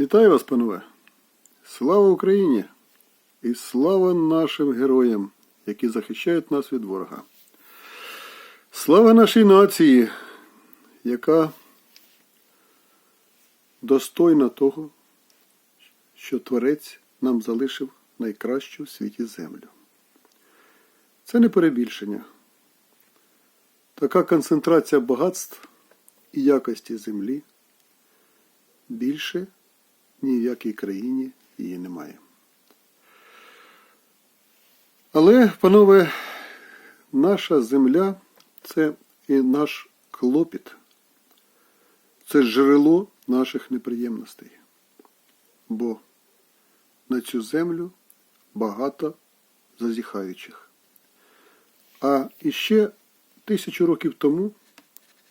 Вітаю вас, панове! Слава Україні! І слава нашим героям, які захищають нас від ворога. Слава нашій нації, яка достойна того, що Творець нам залишив найкращу в світі землю. Це не перебільшення. Така концентрація багатств і якості землі більше ні в якій країні її немає. Але, панове, наша земля це і наш клопіт, це джерело наших неприємностей. Бо на цю землю багато зазіхаючих. А іще тисячу років тому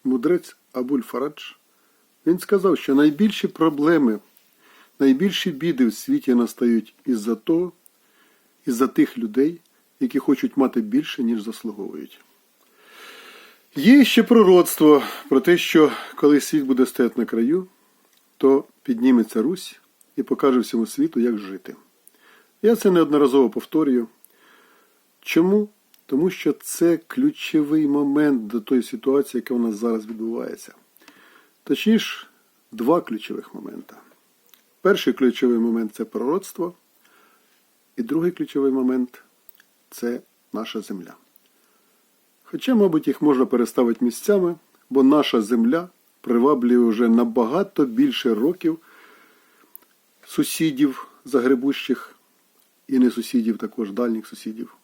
мудрець Абуль Фарадж він сказав, що найбільші проблеми, найбільші біди в світі настають із-за того, із-за тих людей, які хочуть мати більше, ніж заслуговують. Є ще пророцтво про те, що коли світ буде стояти на краю, то підніметься Русь і покаже всьому світу, як жити. Я це неодноразово повторюю. Чому? Тому що це ключовий момент до тої ситуації, яка у нас зараз відбувається. Точніше, два ключових моменти. Перший ключовий момент це пророцтво, і другий ключовий момент це наша земля. Хоча, мабуть, їх можна переставити місцями, бо наша земля приваблює вже набагато більше років сусідів загребущих і не сусідів, також дальніх сусідів,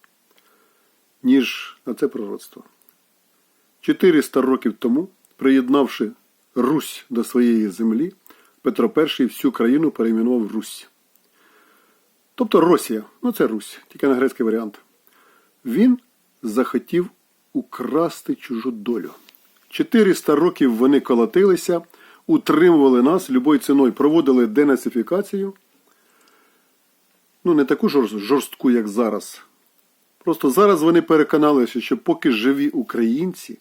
ніж на це пророцтво. 400 років тому, приєднавши Русь до своєї землі, Петро І всю країну перейменував Русь. Тобто Росія, ну це Русь, тільки на грецький варіант. Він захотів украсти чужу долю. 400 років вони колотилися, утримували нас любою ціною, проводили денацифікацію. Ну, не таку жорстку, як зараз. Просто зараз вони переконалися, що поки живі українці,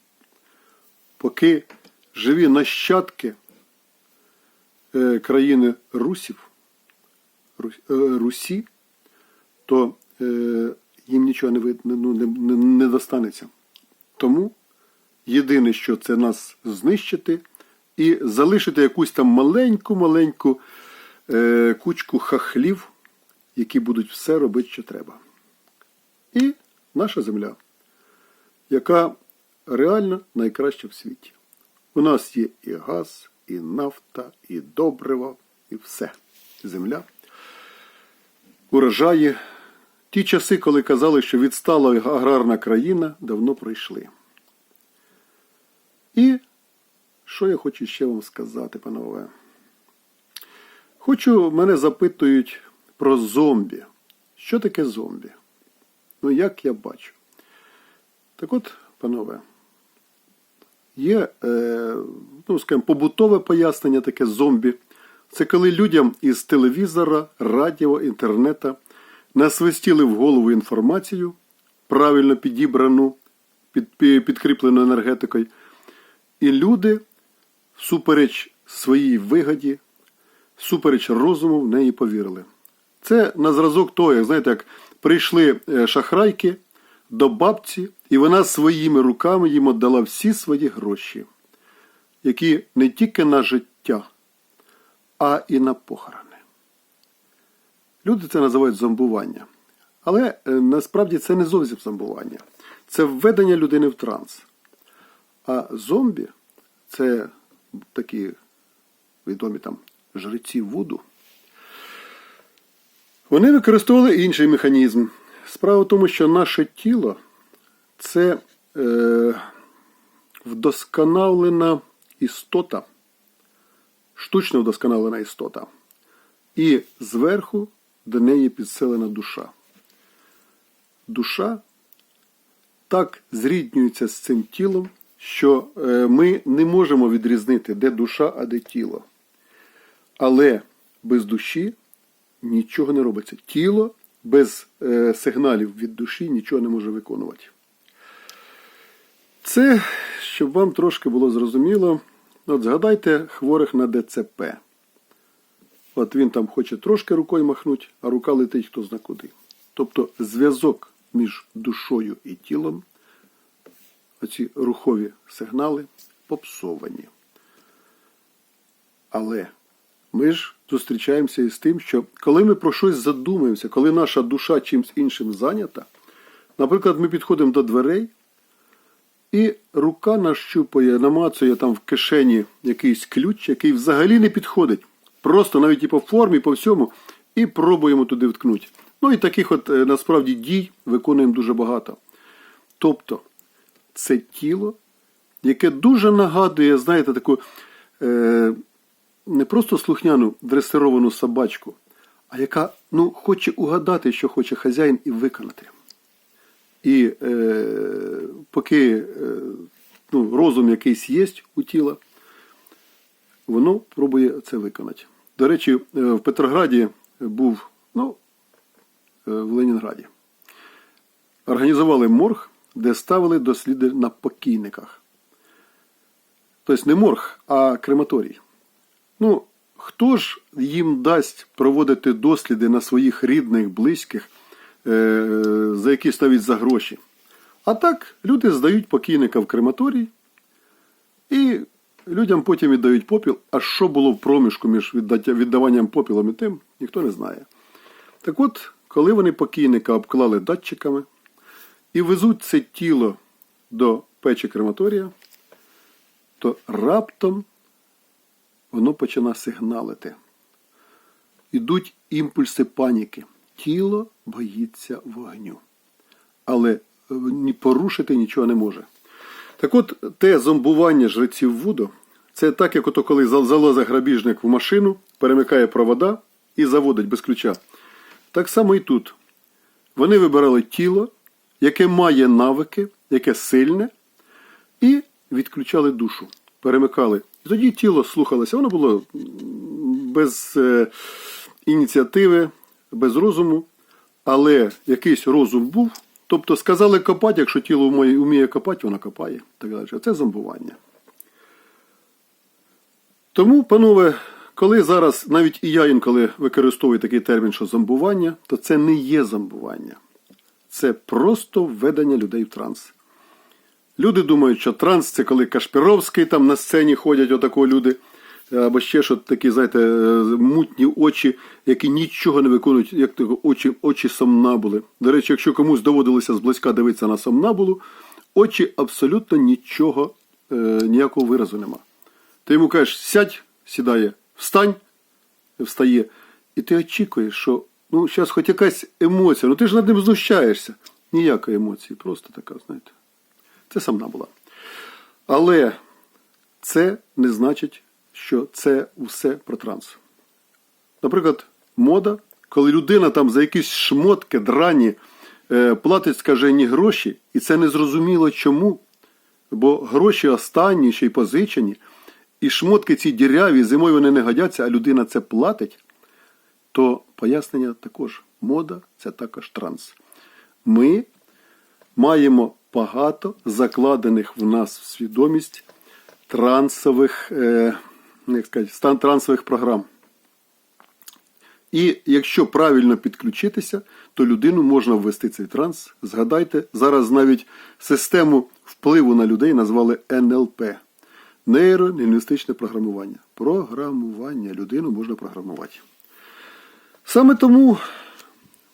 поки живі нащадки країни Русів, е, Русі, то е, їм нічого не, вид- ну, не, не, не достанеться. Тому єдине, що це нас знищити і залишити якусь там маленьку-маленьку е, кучку хахлів, які будуть все робити, що треба. І наша земля, яка реально найкраща в світі. У нас є і газ, і нафта, і добриво, і все. Земля. Урожаї. Ті часи, коли казали, що відстала аграрна країна, давно пройшли. І що я хочу ще вам сказати, панове? Хочу, мене запитують про зомбі. Що таке зомбі? Ну, як я бачу. Так от, панове, є, е, ну, скажімо, побутове пояснення таке зомбі. Це коли людям із телевізора, радіо, інтернета насвистіли в голову інформацію, правильно підібрану, під, підкріплену енергетикою, і люди, всупереч своїй вигоді, всупереч розуму, в неї повірили. Це на зразок того, як знаєте, як прийшли е, шахрайки до бабці, і вона своїми руками їм віддала всі свої гроші, які не тільки на життя, а і на похорони. Люди це називають зомбування. Але е, насправді це не зовсім зомбування. Це введення людини в транс. А зомбі це такі відомі там жреці Вуду. Вони використовували інший механізм. Справа в тому, що наше тіло це е, вдосконалена істота, штучно вдосконалена істота. І зверху до неї підселена душа. Душа так зріднюється з цим тілом, що е, ми не можемо відрізнити, де душа, а де тіло. Але без душі нічого не робиться. Тіло без е, сигналів від душі нічого не може виконувати. Це, щоб вам трошки було зрозуміло, от згадайте хворих на ДЦП. От він там хоче трошки рукою махнути, а рука летить хто зна куди. Тобто зв'язок між душою і тілом, оці рухові сигнали попсовані. Але ми ж зустрічаємося із тим, що коли ми про щось задумаємося, коли наша душа чимось іншим зайнята, наприклад, ми підходимо до дверей, і рука нащупує, намацує там в кишені якийсь ключ, який взагалі не підходить. Просто навіть і по формі, і по всьому, і пробуємо туди вткнути. Ну і таких от е, насправді дій виконуємо дуже багато. Тобто, це тіло, яке дуже нагадує, знаєте, таку е, не просто слухняну дресировану собачку, а яка ну, хоче угадати, що хоче хазяїн, і виконати. І е, поки е, ну, розум якийсь є у тіла, воно пробує це виконати. До речі, е, в Петрограді був, ну, е, в Ленінграді. Організували морг, де ставили досліди на покійниках. Тобто не морг, а крематорій. Ну, хто ж їм дасть проводити досліди на своїх рідних, близьких, е, за якісь навіть за гроші? А так, люди здають покійника в крематорій, і людям потім віддають попіл. А що було в проміжку між віддаванням попілом і тим, ніхто не знає. Так от, коли вони покійника обклали датчиками і везуть це тіло до печі крематорія, то раптом воно починає сигналити. Ідуть імпульси паніки. Тіло боїться вогню. Але е, порушити нічого не може. Так от, те зомбування жреців Вудо, це так, як ото коли зал- залазить грабіжник в машину, перемикає провода і заводить без ключа. Так само і тут. Вони вибирали тіло, яке має навики, яке сильне, і відключали душу, перемикали. І тоді тіло слухалося, воно було без е, ініціативи, без розуму, але якийсь розум був. Тобто сказали копати, якщо тіло вміє, копати, воно копає. Так далі. Це зомбування. Тому, панове, коли зараз навіть і я інколи використовую такий термін, що зомбування, то це не є зомбування. Це просто введення людей в транс. Люди думають, що транс це коли Кашпіровський там на сцені ходять отако люди, або ще що такі, знаєте, е, мутні очі, які нічого не виконують, як очі, очі сомнабули. До речі, якщо комусь доводилося зблизька дивитися на сомнабулу, очі абсолютно нічого, е, ніякого виразу нема. Ти йому кажеш, сядь, сідає, встань, встає, і ти очікуєш, що ну, зараз хоч якась емоція, ну ти ж над ним знущаєшся. Ніякої емоції, просто така, знаєте. Це сама була. Але це не значить, що це все про транс. Наприклад, мода, коли людина там за якісь шмотки, драні е, платить скажені гроші, і це не зрозуміло чому, бо гроші останні, ще й позичені, і шмотки ці діряві, зимою вони не годяться, а людина це платить, то пояснення також мода це також транс. Ми маємо багато закладених в нас в свідомість трансових, е, як сказати, стан трансових програм. І якщо правильно підключитися, то людину можна ввести цей транс. Згадайте, зараз навіть систему впливу на людей назвали НЛП нейролінгвістичне програмування. Програмування людину можна програмувати. Саме тому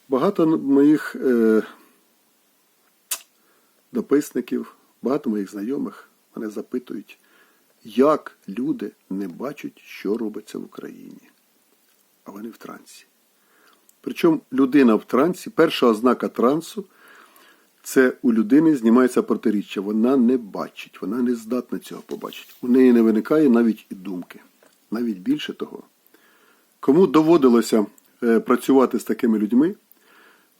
багато моїх е, дописників, багато моїх знайомих мене запитують, як люди не бачать, що робиться в Україні. А вони в трансі. Причому людина в трансі, перша ознака трансу це у людини знімається протиріччя. Вона не бачить, вона не здатна цього побачити. У неї не виникає навіть і думки. Навіть більше того. Кому доводилося е, працювати з такими людьми,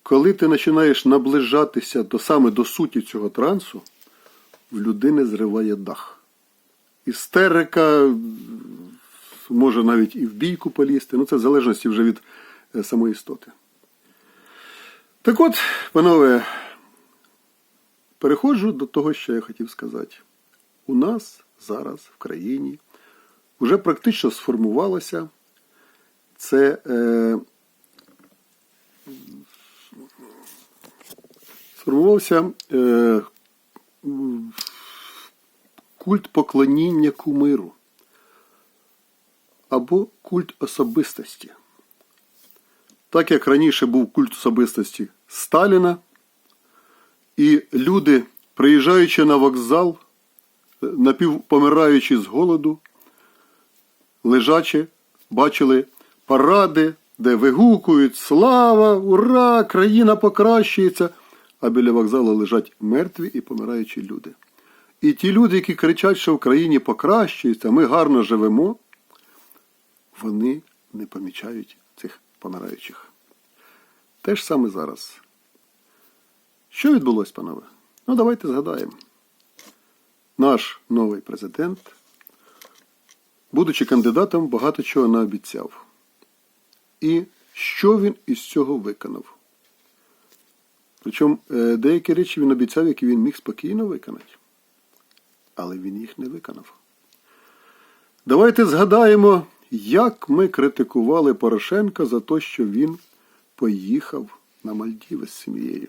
коли ти починаєш наближатися до саме до суті цього трансу, в людини зриває дах. Істерика може навіть і в бійку полізти, ну це в залежності вже від е, самої істоти. Так от, панове, переходжу до того, що я хотів сказати. У нас зараз в країні вже практично сформувалася це е, сформувався е, культ поклоніння кумиру або культ особистості. Так як раніше був культ особистості Сталіна, і люди, приїжджаючи на вокзал, напівпомираючи з голоду, лежачи, бачили паради, де вигукують Слава, ура! Країна покращується! А біля вокзалу лежать мертві і помираючі люди. І ті люди, які кричать, що в країні покращується, ми гарно живемо, вони не помічають цих помираючих. Те ж саме зараз. Що відбулося, панове? Ну, давайте згадаємо. Наш новий президент, будучи кандидатом, багато чого наобіцяв. І що він із цього виконав? Причому е, деякі речі він обіцяв, які він міг спокійно виконати. Але він їх не виконав. Давайте згадаємо, як ми критикували Порошенка за те, що він поїхав на Мальдіви з сім'єю.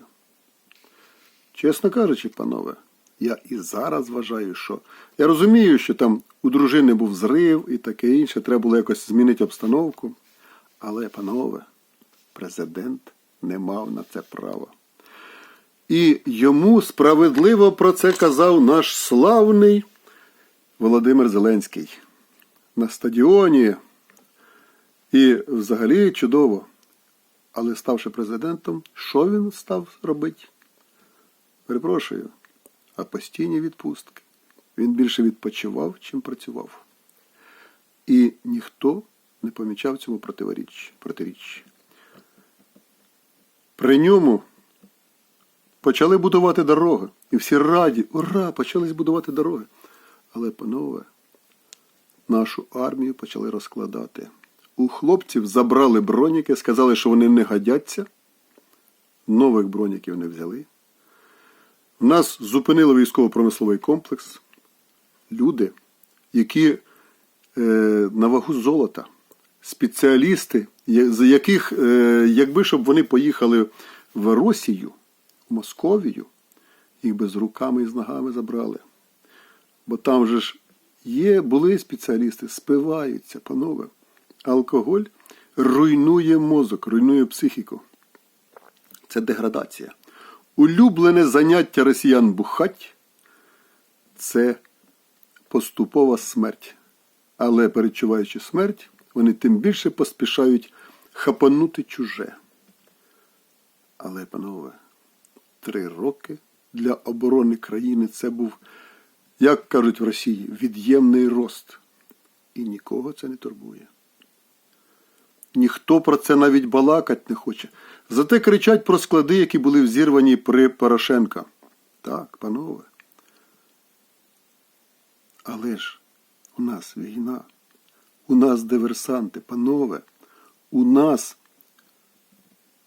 Чесно кажучи, панове, я і зараз вважаю, що я розумію, що там у дружини був зрив і таке інше, треба було якось змінити обстановку. Але, панове, президент не мав на це права. І йому справедливо про це казав наш славний Володимир Зеленський на стадіоні. І взагалі чудово. Але ставши президентом, що він став робити? Перепрошую, а постійні відпустки. Він більше відпочивав, чим працював. І ніхто не помічав цьому протиріч. протиріч. При ньому почали будувати дороги. І всі раді, ура, почали будувати дороги. Але, панове, нашу армію почали розкладати. У хлопців забрали броніки, сказали, що вони не годяться. Нових броніків не взяли. В нас зупинили військово-промисловий комплекс. Люди, які е, на вагу золота, спеціалісти, я- з яких, е, якби щоб вони поїхали в Росію, Московію, їх би з руками і з ногами забрали. Бо там же ж є, були спеціалісти, спиваються, панове. Алкоголь руйнує мозок, руйнує психіку. Це деградація. Улюблене заняття росіян бухать це поступова смерть. Але перечуваючи смерть, вони тим більше поспішають хапанути чуже. Але, панове, три роки для оборони країни це був, як кажуть в Росії, від'ємний рост. І нікого це не турбує. Ніхто про це навіть балакать не хоче. Зате кричать про склади, які були взірвані при Порошенка. Так, панове. Але ж у нас війна, у нас диверсанти, панове, у нас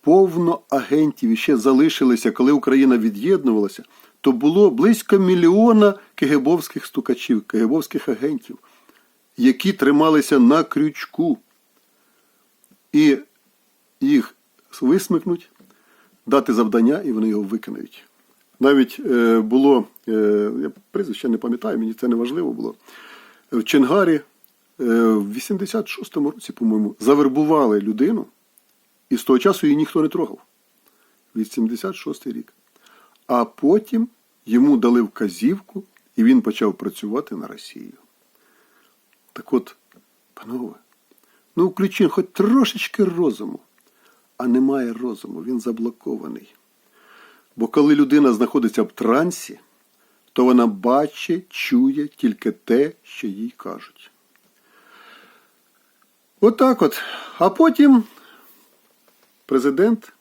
повно агентів і ще залишилися, коли Україна від'єднувалася, то було близько мільйона кегебовських стукачів, кегебовських агентів, які трималися на крючку. І їх висмикнуть, дати завдання, і вони його виконають. Навіть е, було, е, я прізвище не пам'ятаю, мені це не важливо було. В Ченгарі е, в 86-му році, по-моєму, завербували людину, і з того часу її ніхто не трогав. 86 рік. А потім йому дали вказівку, і він почав працювати на Росію. Так от, панове, ну включи хоч трошечки розуму, а немає розуму, він заблокований. Бо коли людина знаходиться в трансі, то вона бачить, чує тільки те, що їй кажуть. Отак от, А потім президент,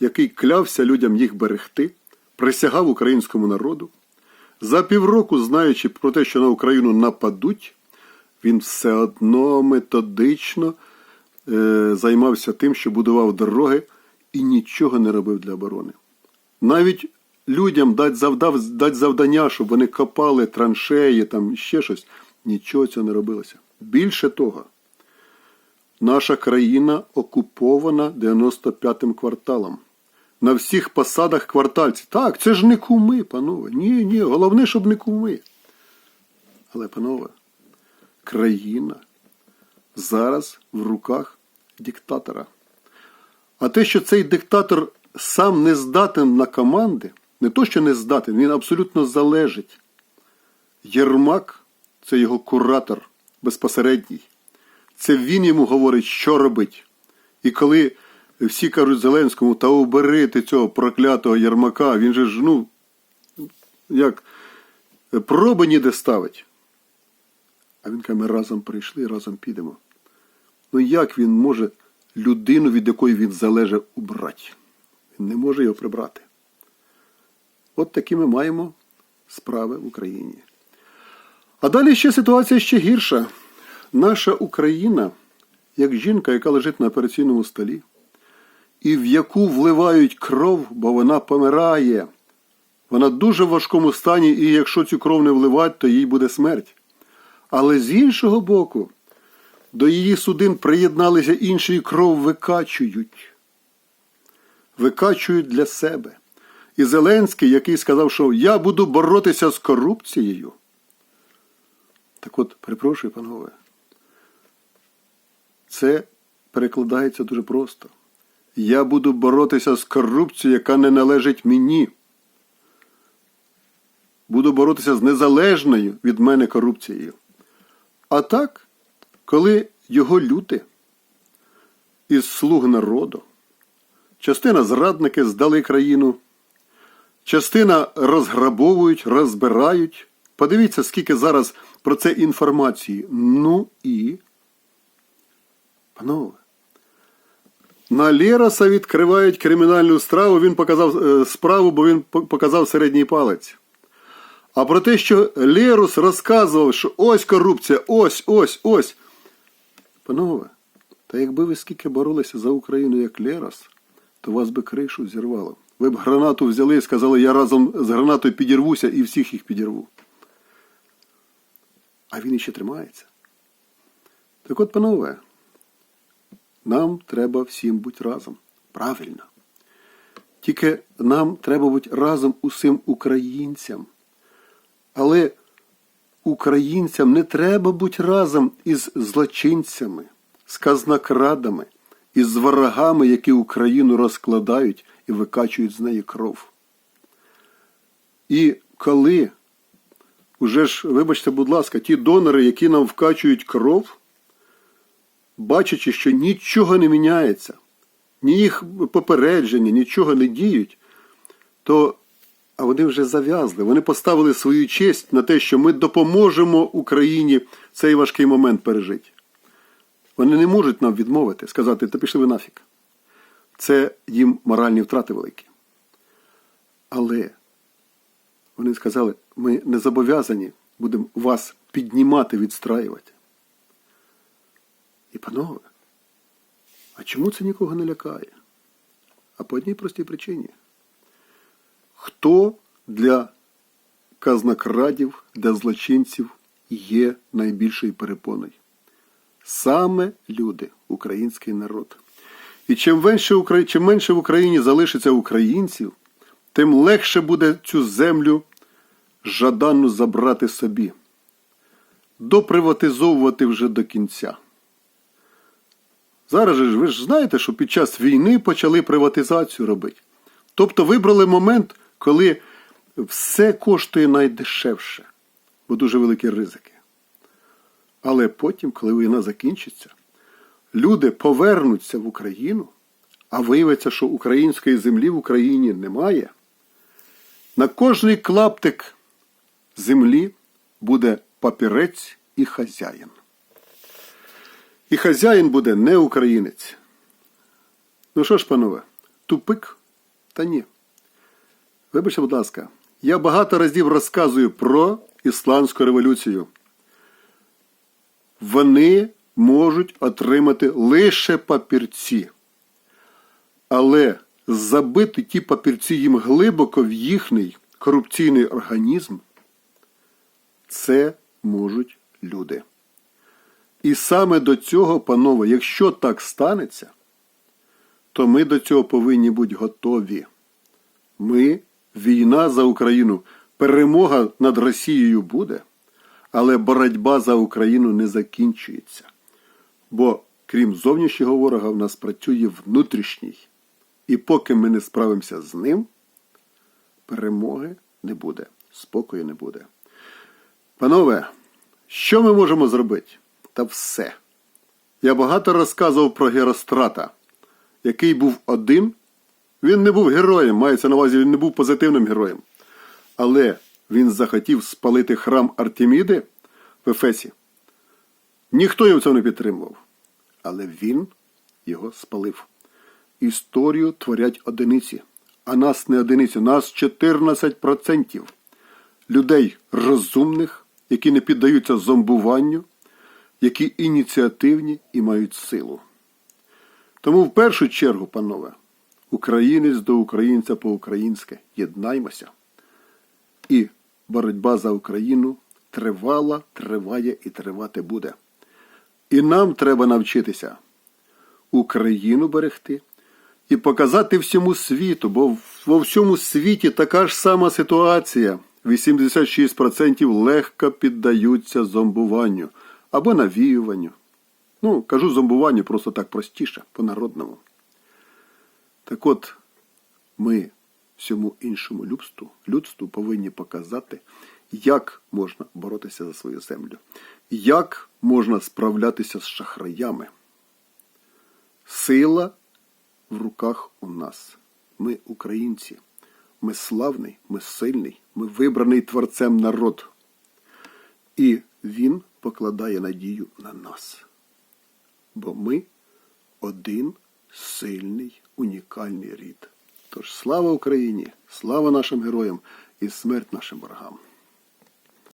який клявся людям їх берегти, присягав українському народу, за півроку, знаючи про те, що на Україну нападуть, він все одно методично е, займався тим, що будував дороги і нічого не робив для оборони. Навіть людям дати завдав, дати завдання, щоб вони копали траншеї, там ще щось, нічого цього не робилося. Більше того, наша країна окупована 95-м кварталом. На всіх посадах квартальці. Так, це ж не куми, панове. Ні, ні, головне, щоб не куми. Але, панове, країна зараз в руках диктатора. А те, що цей диктатор сам не здатен на команди, не то, що не здатен, він абсолютно залежить. Єрмак це його куратор безпосередній. Це він йому говорить, що робить. І коли всі кажуть Зеленському, та убери ти цього проклятого Єрмака, він же ж, ну, як проби ніде ставить. А він каже, ми разом прийшли, разом підемо. Ну як він може людину, від якої він залежить, убрати? Він не може його прибрати. От такі ми маємо справи в Україні. А далі ще ситуація ще гірша. Наша Україна, як жінка, яка лежить на операційному столі, і в яку вливають кров, бо вона помирає. Вона дуже в важкому стані, і якщо цю кров не вливати, то їй буде смерть. Але з іншого боку, до її судин приєдналися інші і кров викачують. Викачують для себе. І Зеленський, який сказав, що я буду боротися з корупцією. Так от, перепрошую, панове, це перекладається дуже просто. Я буду боротися з корупцією, яка не належить мені. Буду боротися з незалежною від мене корупцією. А так, коли його люти із слуг народу, частина зрадники здали країну, частина розграбовують, розбирають. Подивіться, скільки зараз про це інформації. Ну і. Панове. На Лєраса відкривають кримінальну справу, він показав е, справу, бо він показав середній палець. А про те, що Лєрус розказував, що ось корупція, ось, ось, ось. Панове, та якби ви скільки боролися за Україну як Лєрас, то вас би кришу зірвало. Ви б гранату взяли і сказали, я разом з гранатою підірвуся і всіх їх підірву. А він іще тримається. Так от, панове, нам треба всім бути разом. Правильно. Тільки нам треба бути разом усім українцям. Але українцям не треба бути разом із злочинцями, з казнокрадами, із ворогами, які Україну розкладають і викачують з неї кров. І коли, уже ж, вибачте, будь ласка, ті донори, які нам вкачують кров, бачачи, що нічого не міняється, ні їх попередження, нічого не діють, то а вони вже зав'язли. Вони поставили свою честь на те, що ми допоможемо Україні цей важкий момент пережити. Вони не можуть нам відмовити, сказати, та пішли ви нафіг. Це їм моральні втрати великі. Але вони сказали, ми не зобов'язані будемо вас піднімати, відстраювати. І, панове, а чому це нікого не лякає? А по одній простій причині. Хто для казнокрадів, для злочинців є найбільшою перепоною? Саме люди, український народ. І чим менше, чим менше в Україні залишиться українців, тим легше буде цю землю жаданну забрати собі, доприватизовувати вже до кінця. Зараз же ви ж знаєте, що під час війни почали приватизацію робити. Тобто вибрали момент, коли все коштує найдешевше, бо дуже великі ризики. Але потім, коли війна закінчиться, люди повернуться в Україну, а виявиться, що української землі в Україні немає. На кожний клаптик землі буде папірець і хазяїн. І хазяїн буде не українець. Ну що ж, панове, тупик? Та ні. Вибачте, будь ласка, я багато разів розказую про Ісландську революцію. Вони можуть отримати лише папірці. Але забити ті папірці їм глибоко в їхній корупційний організм, це можуть люди. І саме до цього, панове, якщо так станеться, то ми до цього повинні бути готові. Ми, війна за Україну, перемога над Росією буде, але боротьба за Україну не закінчується. Бо крім зовнішнього ворога, в нас працює внутрішній. І поки ми не справимося з ним, перемоги не буде, спокою не буде. Панове, що ми можемо зробити? Та все. Я багато розказував про Герострата, який був один. Він не був героєм, мається на увазі, він не був позитивним героєм. Але він захотів спалити храм Артеміди в Ефесі. Ніхто його в цьому не підтримував. Але він його спалив. Історію творять одиниці, а нас не одиниці, нас 14% людей розумних, які не піддаються зомбуванню, які ініціативні і мають силу. Тому в першу чергу, панове, українець до українця по-українськи, єднаймося. І боротьба за Україну тривала, триває і тривати буде. І нам треба навчитися Україну берегти і показати всьому світу, бо во всьому світі така ж сама ситуація. 86% легко піддаються зомбуванню або навіюванню. Ну, кажу зомбуванню просто так простіше, по-народному. Так от, ми всьому іншому людству, людству повинні показати, як можна боротися за свою землю, як можна справлятися з шахраями. Сила в руках у нас. Ми українці. Ми славний, ми сильний, ми вибраний Творцем народ. І Він покладає надію на нас. Бо ми один сильний, унікальний рід. Тож слава Україні, слава нашим героям і смерть нашим ворогам.